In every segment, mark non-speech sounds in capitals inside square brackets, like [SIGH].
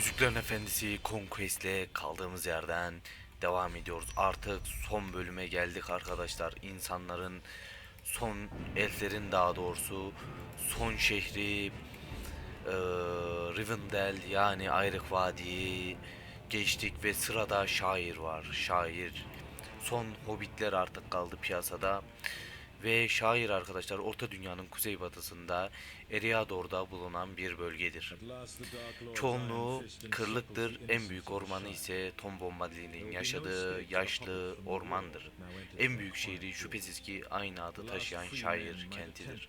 Yüzüklerin Efendisi Conquest'le kaldığımız yerden devam ediyoruz. Artık son bölüme geldik arkadaşlar. İnsanların son elflerin daha doğrusu son şehri eee Rivendell yani Ayrık Vadi'yi geçtik ve sırada şair var. Şair son hobbitler artık kaldı piyasada. Ve şair arkadaşlar Orta Dünya'nın kuzeybatısında Eriador'da bulunan bir bölgedir. Çoğunluğu kırlıktır, en büyük ormanı ise Tom Bombadil'in yaşadığı yaşlı ormandır. En büyük şehri şüphesiz ki aynı adı taşıyan şair kentidir.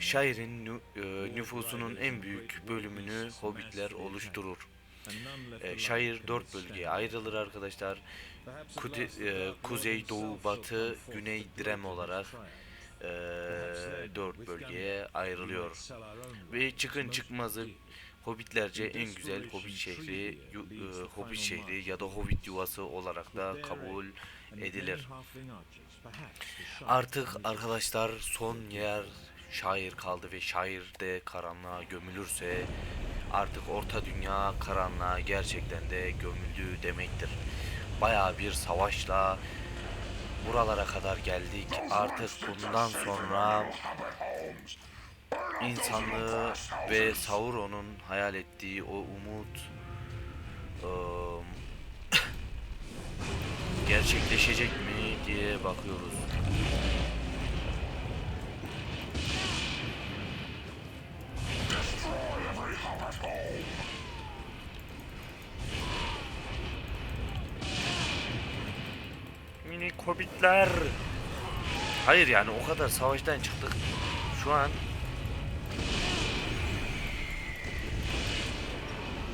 Şairin e, nüfusunun en büyük bölümünü hobbitler oluşturur. E, şair dört bölgeye ayrılır arkadaşlar. Kude- e, kuzey, doğu, batı, güney, direm olarak e, dört bölgeye ayrılıyor. Ve çıkın çıkmazı Hobbitlerce en güzel Hobbit şehri, e, Hobbit şehri ya da Hobbit yuvası olarak da kabul edilir. Artık arkadaşlar son yer şair kaldı ve şair de karanlığa gömülürse artık orta dünya karanlığa gerçekten de gömüldü demektir. Bayağı bir savaşla buralara kadar geldik. Artık bundan sonra insanlığı ve Sauron'un hayal ettiği o umut ıı, [COUGHS] gerçekleşecek mi diye bakıyoruz. Hobbitler. Hayır yani o kadar savaştan çıktık. Şu an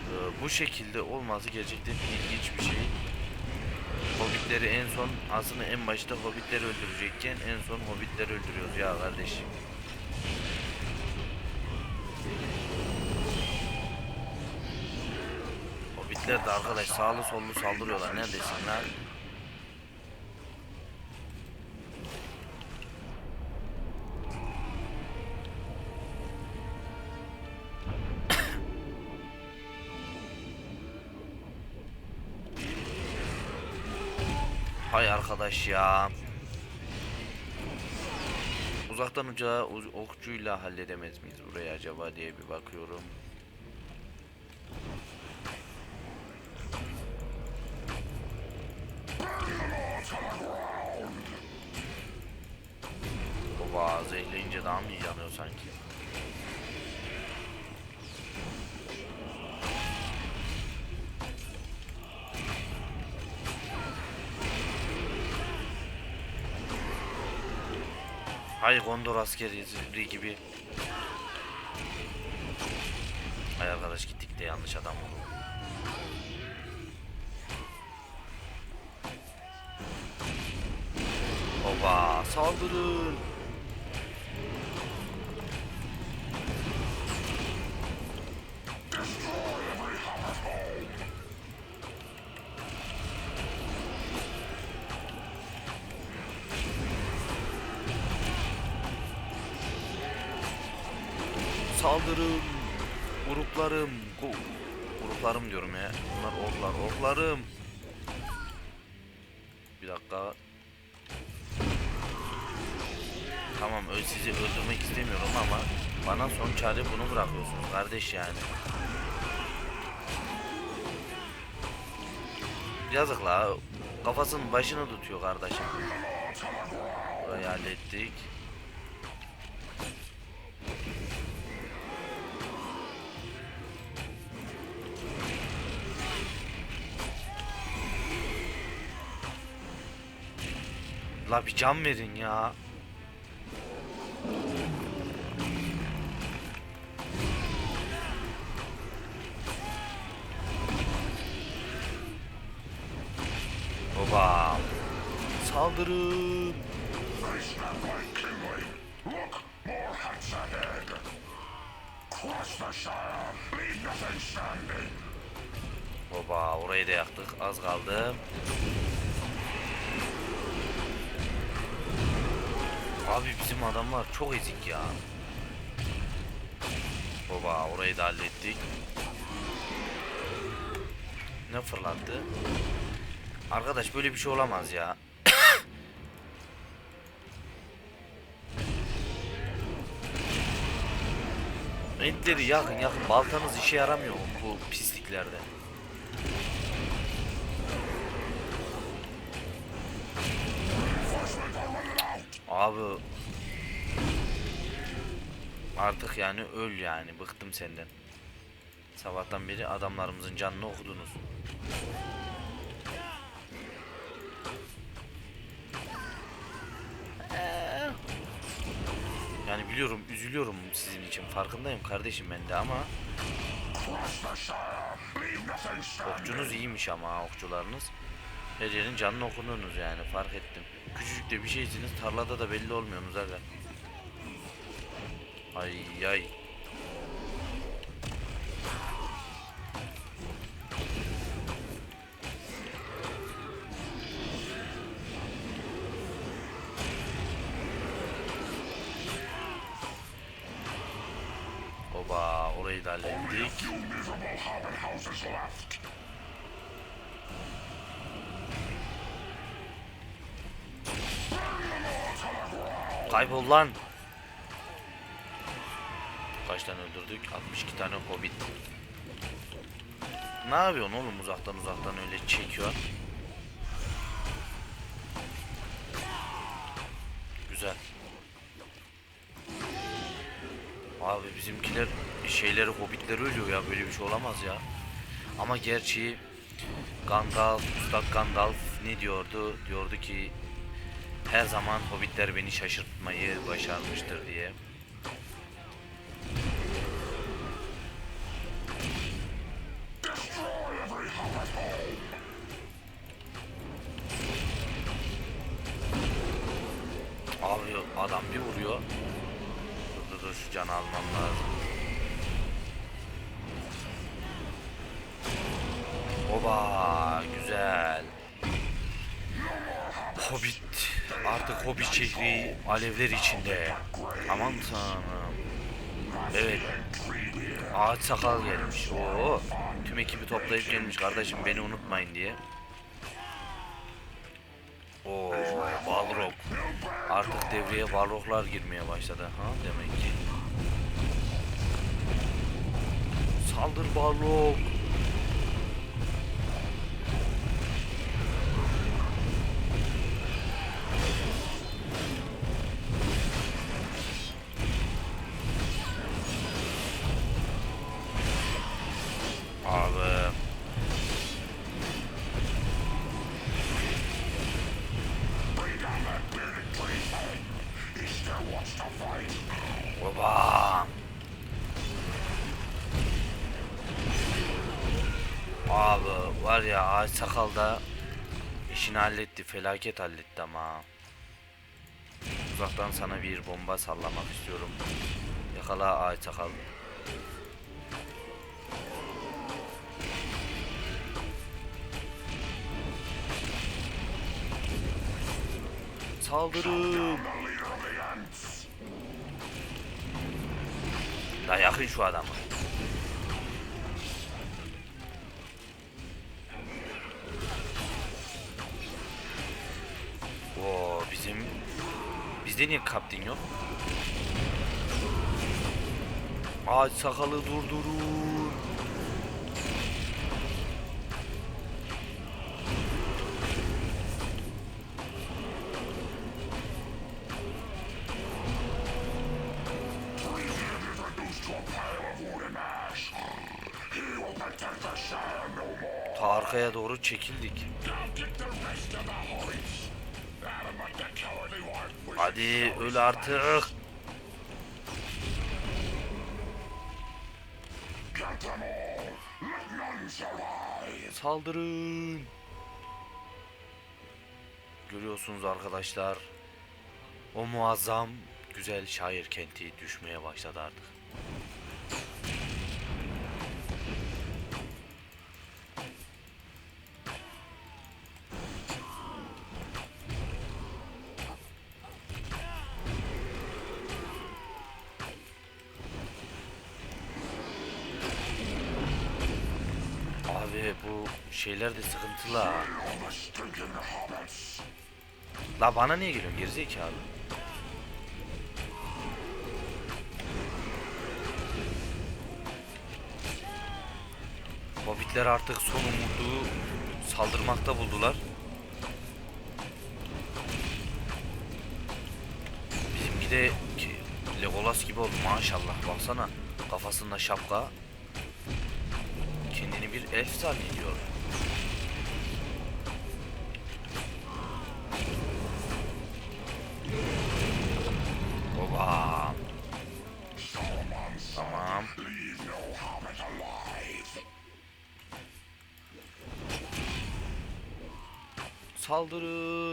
Ee, bu şekilde olması gerçekten ilginç bir şey. Hobbitleri en son aslında en başta hobbitleri öldürecekken en son hobbitleri öldürüyoruz ya kardeşim. Hobbitler de arkadaş sağlı sollu saldırıyorlar neredesin lan? Hay arkadaş ya. Uzaktan uca okçuyla halledemez miyiz burayı acaba diye bir bakıyorum. Hay Gondor askeri gibi. Hay arkadaş gittik de yanlış adam oldu. Oba saldırın. Saldırın. Gruplarım. Gruplarım diyorum ya. Bunlar orklar. Orklarım. Bir dakika. Tamam sizi öldürmek istemiyorum ama bana son çare bunu bırakıyorsunuz kardeş yani. Yazık la. Kafasının başını tutuyor kardeşim. Burayı hallettik. La bir can verin ya. Baba. Saldırın. Baba orayı da yaktık. Az kaldı. Abi bizim adamlar çok ezik ya. Baba orayı da hallettik. Ne fırlattı? Arkadaş böyle bir şey olamaz ya. [COUGHS] Renkleri yakın yakın. Baltanız işe yaramıyor bu pisliklerde. Abi Artık yani öl yani bıktım senden. Sabahtan beri adamlarımızın canını okudunuz. Yani biliyorum üzülüyorum sizin için farkındayım kardeşim ben de ama Okçunuz iyiymiş ama okçularınız. Her yerin canını okudunuz yani fark ettim. Küçücük de bir şeysiniz tarlada da belli olmuyorsunuz aga. Ay ay. Oba orayı da hallettik. Kaybol lan. Kaç tane öldürdük? 62 tane hobbit. Ne yapıyorsun oğlum uzaktan uzaktan öyle çekiyor. Güzel. Abi bizimkiler şeyleri hobbitleri ölüyor ya böyle bir şey olamaz ya. Ama gerçi Gandalf, Usta Gandalf ne diyordu? Diyordu ki her zaman hobbitler beni şaşırtmayı başarmıştır diye. Abi adam bir vuruyor. Dur dur dur şu canı almam lazım. Oba güzel. Hobbit. Hobbit şehri alevler içinde. Aman tanrım. Evet. Ağaç sakal gelmiş. Oo. Tüm ekibi toplayıp gelmiş kardeşim beni unutmayın diye. Oo, Balrog. Artık devreye Balroglar girmeye başladı. Ha demek ki. Saldır Balrog. Var ya ağaç sakalda işini halletti felaket halletti ama. Uzaktan sana bir bomba sallamak istiyorum. Yakala ağaç sakal. Saldırın da yakın şu adamı Oo bizim bizde niye kaptin yok? Ağaç sakalı durdurun. Ta arkaya doğru çekildik. Hadi öl artık. Saldırın. Görüyorsunuz arkadaşlar. O muazzam güzel şair kenti düşmeye başladı artık. Şeyler de sıkıntılı ha. La bana niye geliyorsun gerizekalı? Hobbitler artık son umudu saldırmakta buldular. Bizimki de Legolas gibi oldu maşallah baksana kafasında şapka kendini bir elf zannediyor.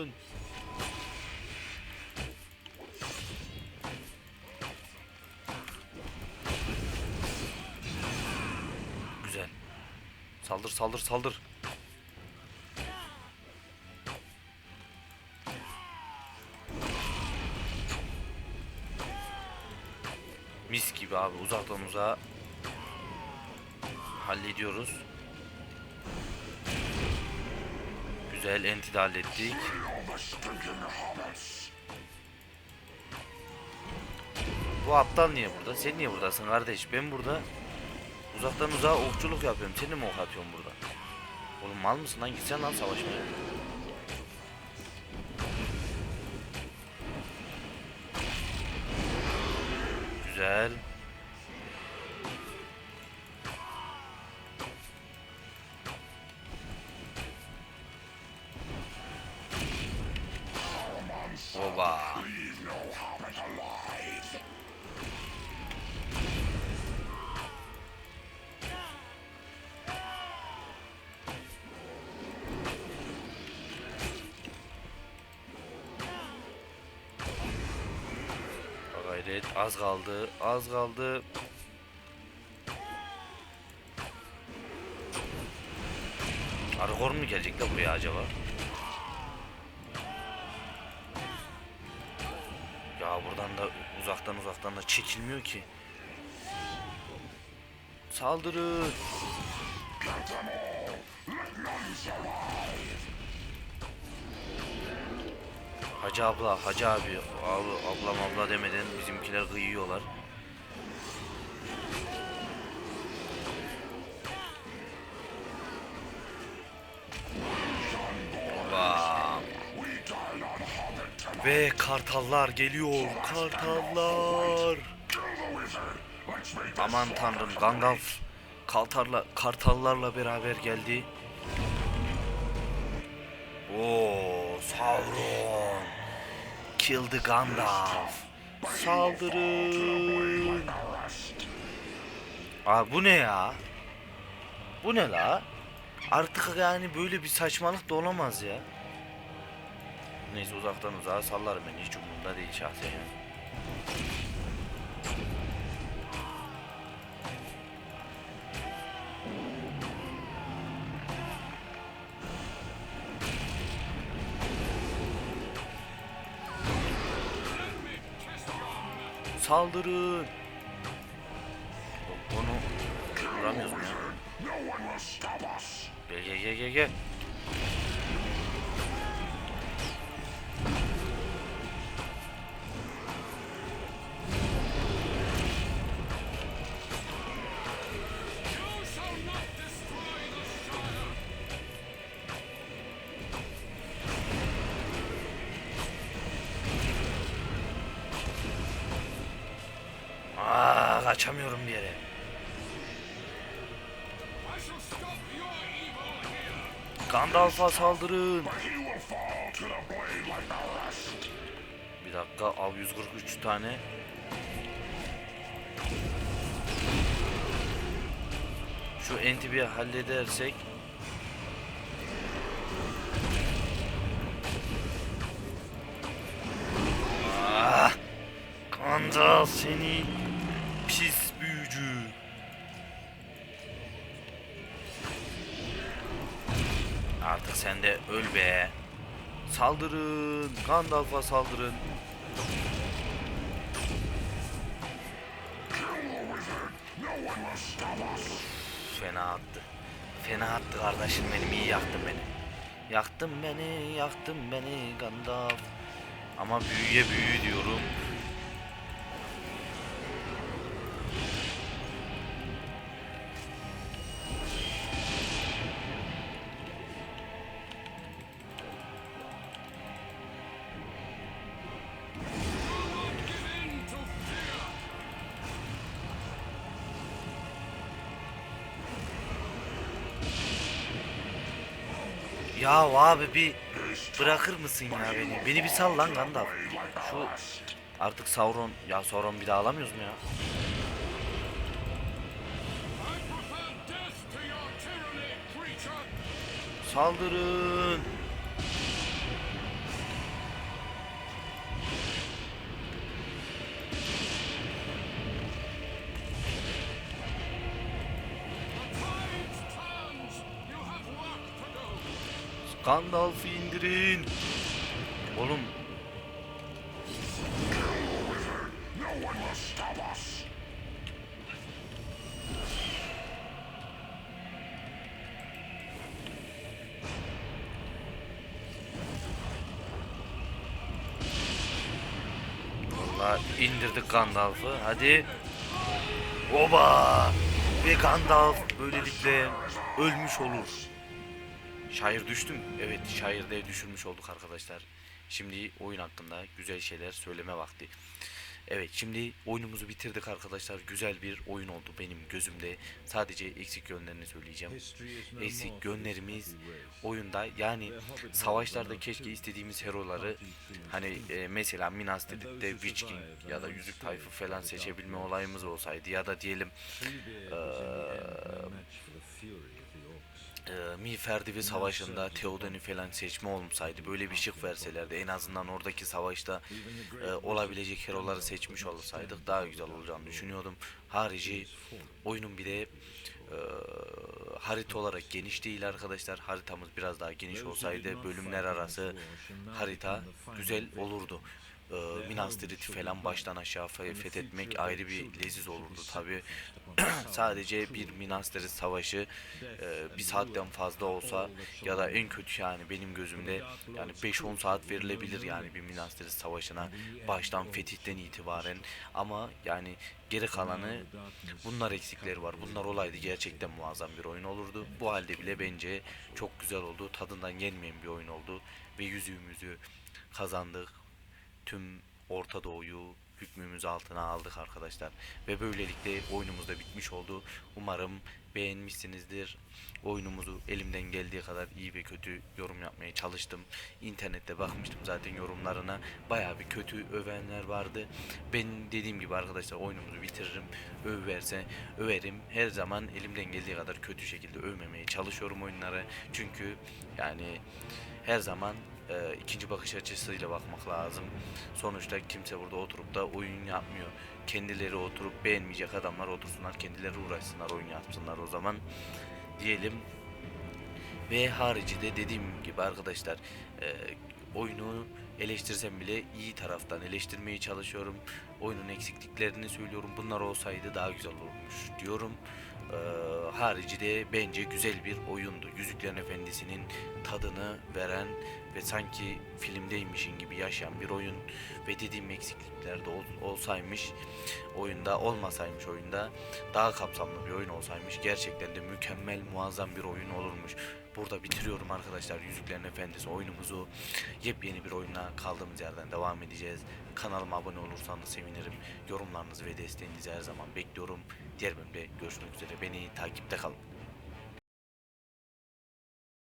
Saldırın. Güzel. Saldır saldır saldır. Mis gibi abi uzaktan uzağa hallediyoruz. Güzel enti de hallettik. Bu aptal niye burada? Sen niye buradasın kardeş? Ben burada uzaktan uzağa okçuluk yapıyorum. Sen de mi ok atıyorsun burada? Oğlum mal mısın lan? Gitsen lan savaşmaya. Güzel. Gayret az kaldı az kaldı. Aragorn mu gelecek la buraya acaba? Ya buradan da uzaktan uzaktan da çekilmiyor ki. Saldırın. Hacı abla, hacı abi, abi ablam abla demeden bizimkiler kıyıyorlar. Ve kartallar geliyor. Kartallar. Aman tanrım Gandalf kartallar, kartallarla beraber geldi. Oo, Sauron. Kill the Gandalf. Saldırın. Aa bu ne ya? Bu ne la? Artık yani böyle bir saçmalık da olamaz ya. Neyse uzaktan uzağa sallarım ben hiç umurumda değil şahsen. Saldırın. Onu vuramıyoruz ya? Gel gel gel gel gel. Kaçamıyorum bir yere. Gandalf'a saldırın. Bir dakika av 143 tane. Şu enti bir halledersek Ah! Gandalf seni öl be. Saldırın. Gandalf'a saldırın. Fena attı. Fena attı kardeşim benim iyi yaktın beni. Yaktın beni, yaktın beni Gandalf. Ama büyüye büyü diyorum. Ya abi bir bırakır mısın ya beni? Beni bir sal lan Gandalf. Şu artık Sauron ya Sauron bir daha alamıyoruz mu ya? Saldırın. Gandalf'ı indirin. Oğlum Valla indirdik Gandalf'ı. Hadi. Oba! Ve Gandalf böylelikle ölmüş olur. Şair düştüm. Evet şairde düşürmüş olduk arkadaşlar. Şimdi oyun hakkında güzel şeyler söyleme vakti. Evet şimdi oyunumuzu bitirdik arkadaşlar. Güzel bir oyun oldu benim gözümde. Sadece eksik yönlerini söyleyeceğim. Eksik yönlerimiz oyunda yani savaşlarda keşke istediğimiz heroları hani e, mesela Minas Tirith'te Witch King ya da Yüzük Tayfı falan seçebilme olayımız olsaydı ya da diyelim e, Miğferdi ve Savaşı'nda Theoden'i falan seçme olsaydı böyle bir şık verselerdi en azından oradaki savaşta e, olabilecek heroları seçmiş olsaydık daha güzel olacağını düşünüyordum. Harici oyunun bir de e, harita olarak geniş değil arkadaşlar. Haritamız biraz daha geniş olsaydı bölümler arası harita güzel olurdu. E, Minas Tirith'i falan baştan aşağı fe- fethetmek ayrı bir leziz olurdu tabi. [CLEARS THROAT] Sadece bir Minas Tirith savaşı e, bir saatten fazla olsa ya da en kötü yani benim gözümde yani 5-10 saat verilebilir yani bir Minas Tirith savaşına baştan fetihten itibaren. ama yani geri kalanı bunlar eksikleri var. Bunlar olaydı. gerçekten muazzam bir oyun olurdu. Bu halde bile bence çok güzel oldu. Tadından yenmeyen bir oyun oldu. Ve yüzüğümüzü kazandık. Tüm Orta Doğu'yu hükmümüz altına aldık arkadaşlar. Ve böylelikle oyunumuz da bitmiş oldu. Umarım beğenmişsinizdir. Oyunumuzu elimden geldiği kadar iyi ve kötü yorum yapmaya çalıştım. İnternette bakmıştım zaten yorumlarına. Bayağı bir kötü övenler vardı. Ben dediğim gibi arkadaşlar oyunumuzu bitiririm. Överse överim. Her zaman elimden geldiği kadar kötü şekilde övmemeye çalışıyorum oyunlara. Çünkü yani her zaman e, ikinci bakış açısıyla bakmak lazım. Sonuçta kimse burada oturup da oyun yapmıyor. Kendileri oturup beğenmeyecek adamlar otursunlar, kendileri uğraşsınlar, oyun yapsınlar o zaman diyelim. Ve harici de dediğim gibi arkadaşlar e, oyunu eleştirsem bile iyi taraftan eleştirmeye çalışıyorum. Oyunun eksikliklerini söylüyorum. Bunlar olsaydı daha güzel olmuş diyorum. E, harici de bence güzel bir oyundu. Yüzüklerin Efendisi'nin tadını veren ve sanki filmdeymişin gibi yaşayan bir oyun ve dediğim eksiklikler de ol- olsaymış oyunda olmasaymış oyunda daha kapsamlı bir oyun olsaymış gerçekten de mükemmel muazzam bir oyun olurmuş. Burada bitiriyorum arkadaşlar Yüzüklerin Efendisi oyunumuzu yepyeni bir oyunla kaldığımız yerden devam edeceğiz. Kanalıma abone olursanız sevinirim. Yorumlarınızı ve desteğinizi her zaman bekliyorum. Diğer bölümde görüşmek üzere. Beni takipte kalın.